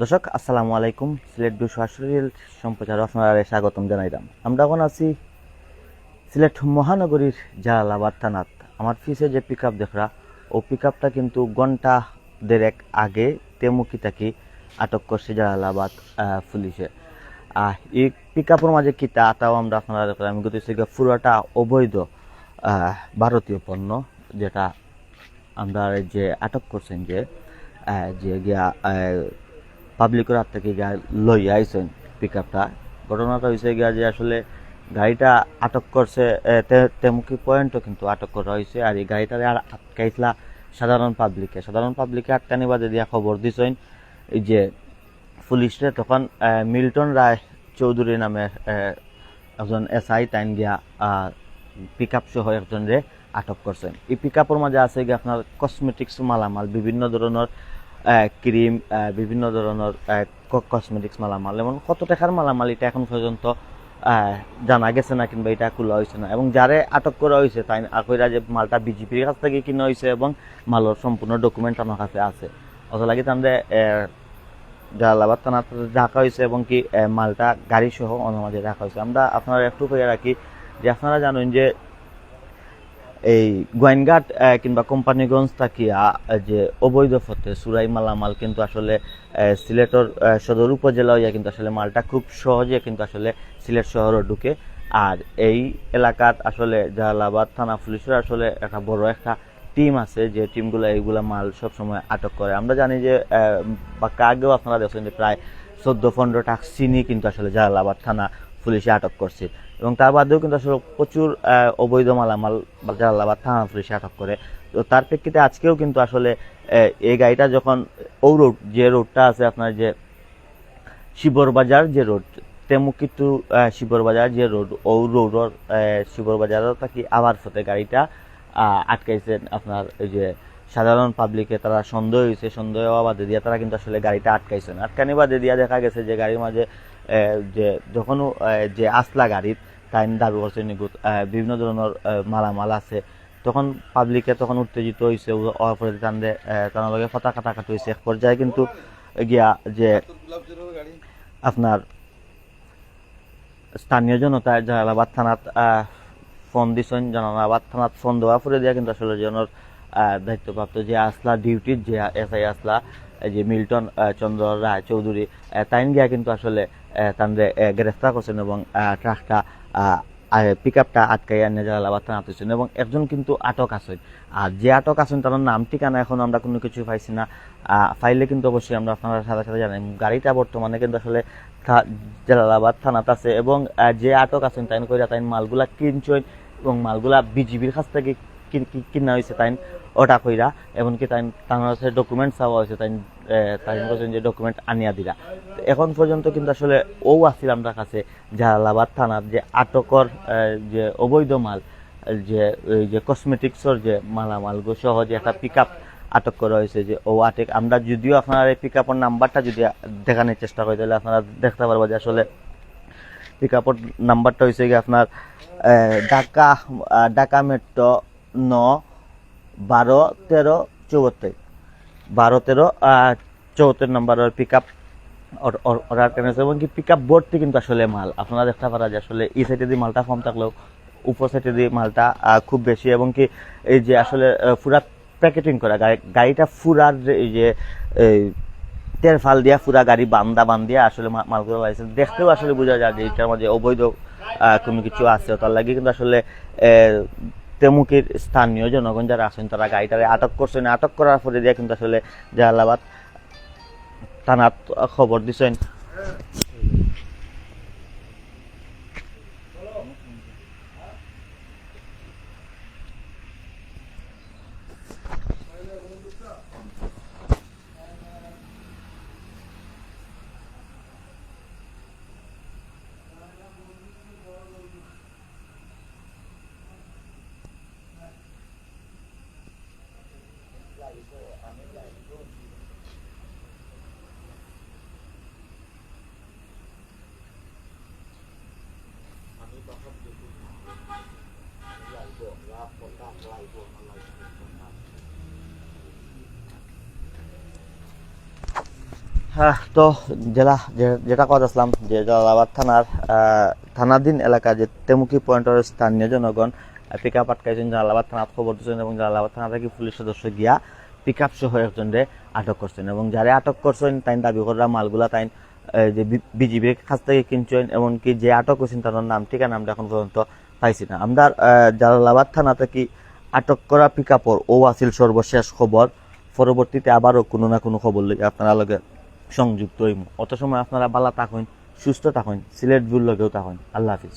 দর্শক, আসসালামু আলাইকুম। সিলেট দুশো আশরিল সম্প্রচার আপনারা স্বাগতম জানাইলাম। আমরা এখন আছি সিলেট মহানগরীর জালালাবাদ থানাত। আমার পিছে যে পিক আপ দেখরা, ও পিক আপটা কিন্তু ঘণ্টা দেড়েক আগে তেমুকি তাকি আটক করছে জালালাবাদ পুলিশে। এই পিক আপের মাঝে কিতা তাও আমরা আপনারা দেখলাম আমি সেটা পুরোটা অবৈধ ভারতীয় পণ্য, যেটা আমরা যে আটক করছেন যে যে গিয়া পাবলিকের হাত থেকে গিয়া লই আইছেন পিক আপটা ঘটনাটা হয়েছে গিয়া যে আসলে গাড়িটা আটক করছে তেমুকি পয়েন্টও কিন্তু আটক করা হয়েছে আর এই গাড়িটারে আর আটকাইছিলা সাধারণ পাবলিকে সাধারণ পাবলিকে আটকানি বাদে দিয়া খবর দিছেন, এই যে পুলিশে তখন মিল্টন রায় চৌধুরী নামে একজন এসআই টাইম গিয়া পিক আপ সহ একজনরে আটক করছেন এই পিক আপের মাঝে আছে গিয়ে আপনার কসমেটিক্স মালামাল, বিভিন্ন ধরনের ক্রিম বিভিন্ন ধরনের কসমেটিক্স মালামাল এবং কত টাকার মালামাল এটা এখন পর্যন্ত জানা গেছে না কিংবা এটা খোলা হয়েছে না। এবং যারে আটক করা হয়েছে, তাই আকইরা যে মালটা বিজেপির কাছ থেকে কিনা হয়েছে এবং মালর সম্পূর্ণ ডকুমেন্ট আমার কাছে আছে। অত লাগে তাহলে জালালাবাদ থানাতে রাখা হয়েছে এবং কি মালটা গাড়ি সহ অন্য মাঝে রাখা হয়েছে। আমরা আপনারা একটু করে রাখি যে আপনারা জানেন যে এই গোয়েনঘাট কিংবা কোম্পানিগঞ্জ থাকিয়া যে অবৈধ পথে সুরাই মালামাল কিন্তু আসলে সিলেটর সদর উপজেলা হইয়া কিন্তু আসলে মালটা খুব সহজে কিন্তু আসলে সিলেট শহরও ঢুকে। আর এই এলাকাত আসলে জালালাবাদ থানা পুলিশের আসলে একটা বড় একটা টিম আছে, যে টিমগুলো এইগুলা মাল সবসময় আটক করে। আমরা জানি যে বাক্কা আগেও আপনারা দেখছেন যে প্রায় চোদ্দ পনেরো টাকা চিনি কিন্তু আসলে জালালাবাদ থানা পুলিশে আটক করছে। এবং তার বাদেও কিন্তু আসলে প্রচুর অবৈধ মালামাল জালালাবাদ থানা পুলিশে আটক করে। তো তার প্রেক্ষিতে আজকেও কিন্তু আসলে এই গাড়িটা যখন ও রোড, যে রোডটা আছে আপনার যে শিবর বাজার যে রোড তেমুকি টু শিবর বাজার যে রোড ও রোডর শিবর বাজারও থাকি আবার ফতে গাড়িটা আটকাইছেন আপনার এই যে সাধারণ পাবলিকে তারা সন্দেহ হয়েছে সন্দেহ বাদে দিয়া তারা কিন্তু আসলে গাড়িটা আটকাইছেন আটকানি বাদে দিয়া দেখা গেছে যে গাড়ির মাঝে যে যখনও আহ, যে আসলা গাড়ির তাই দাবি করছে নিগুত আহ, বিভিন্ন ধরনের মালামাল আছে। তখন পাবলিকে তখন উত্তেজিত হয়েছে অপরে তান্ডে তার লগে ফটা কাটাকাটি হয়েছে এক পর্যায়ে কিন্তু গিয়া যে আপনার স্থানীয় জনতা জালালাবাদ থানাত ফোন দিছেন জালালাবাদ থানাত ফোন দেওয়া পরে দিয়া কিন্তু আসলে জনের দায়িত্বপ্রাপ্ত যে আসলা ডিউটির যে এসআই আসলা এই যে মিল্টন চন্দ্র রায় চৌধুরী তাইন গিয়া কিন্তু আসলে তাদের গ্রেফতার করছেন এবং ট্রাকটা পিক আপটা আটকাই আনে জালালাবাদ থানা তুলছেন এবং একজন কিন্তু আটক আছেন। আর যে আটক আছেন তার নাম, ঠিকানা এখন আমরা কোনো কিছু পাইছি না। পাইলে কিন্তু অবশ্যই আমরা আপনারা সাথে সাথে জানাই। গাড়িটা বর্তমানে কিন্তু আসলে জালালাবাদ থানাত আছে এবং যে আটক আছেন তাই কইরা তাই মালগুলা কিনছেন এবং মালগুলা বিজিবির কাছ থেকে কিন- কি- হয়েছে তাই ওটা কইরা, এমনকি তাই তার ডকুমেন্ট চাওয়া হয়েছে তাই তাইন বলছেন যে ডকুমেন্ট আনিয়া দিলা। এখন পর্যন্ত কিন্তু আসলে ও আসছিল আমরা কাছে জালালাবাদ থানার যে আটকর যে অবৈধ মাল, যে যে কসমেটিক্সর যে মালামাল গো সহ যে একটা পিক আটক করা হয়েছে যে ও আটেক। আমরা যদিও আপনার এই পিক আপের নাম্বারটা যদি দেখানোর চেষ্টা করি, তাহলে আপনারা দেখতে পারব যে আসলে পিক আপের নাম্বারটা হয়েছে গিয়ে আপনার ঢাকা ঢাকা মেট্রো ন বারো, তেরো, চৌহত্তর। বারো, তেরো চৌহত্তর নম্বরের পিক আপ অর্ডার কেন এবং কি পিক আপ বোর্ডটি কিন্তু আসলে মাল। আপনারা দেখতে পারা যে আসলে এই সাইডে দিয়ে মালটা কম থাকলেও উপর সাইডে দিয়ে মালটা খুব বেশি। এবং কি এই যে আসলে পুরা প্যাকেটিং করা, গাড়ি- গাড়িটা ফুরার এই যে তেল ফাল দিয়া পুরা গাড়ি বান্দা বান্দিয়া আসলে মালগুলো পাইছে দেখতেও আসলে বোঝা যায় যে এটার মধ্যে অবৈধ কোনো কিছু আছে, তার লাগে কিন্তু আসলে তেমুকের স্থানীয় জনগণ যারা আছেন তারা গাড়িটারে আটক করছেন। আটক করার পরে দিয়ে কিন্তু আসলে জালালাবাদ থানার খবর দিছেন। হ্যাঁ তো জেলা যেটা কথা আসলাম, যে জালালাবাদ থানার থানাধীন এলাকা যে তেমুকি পয়েন্টের স্থানীয় জনগণ পিক আপ আটকাইছেন জালালাবাদ থানার খবর দিচ্ছেন এবং জালালাবাদ থানা থেকে পুলিশ সদস্য গিয়া পিক আপ সহ একজনরে আটক করছেন এবং যারা আটক করছেন তাই দাবি করা মালগুলা তাই যে বিজিবির কাছ থেকে কিনছেন, এমনকি যে আটক করছেন তাদের নাম ঠিকানা আমরা এখন পর্যন্ত পাইছি না। আমরা জালালাবাদ থানা থেকে আটক করা পিকাপর ও আসিল সর্বশেষ খবর। পরবর্তীতে আবারও কোনো না কোনো খবর লই আপনারা লগে সংযুক্ত হইম। অত সময় আপনারা বালা থাকুন সুস্থ থাকুন সিলেট ভুল লগেও থাকুন আল্লাহ হাফিজ।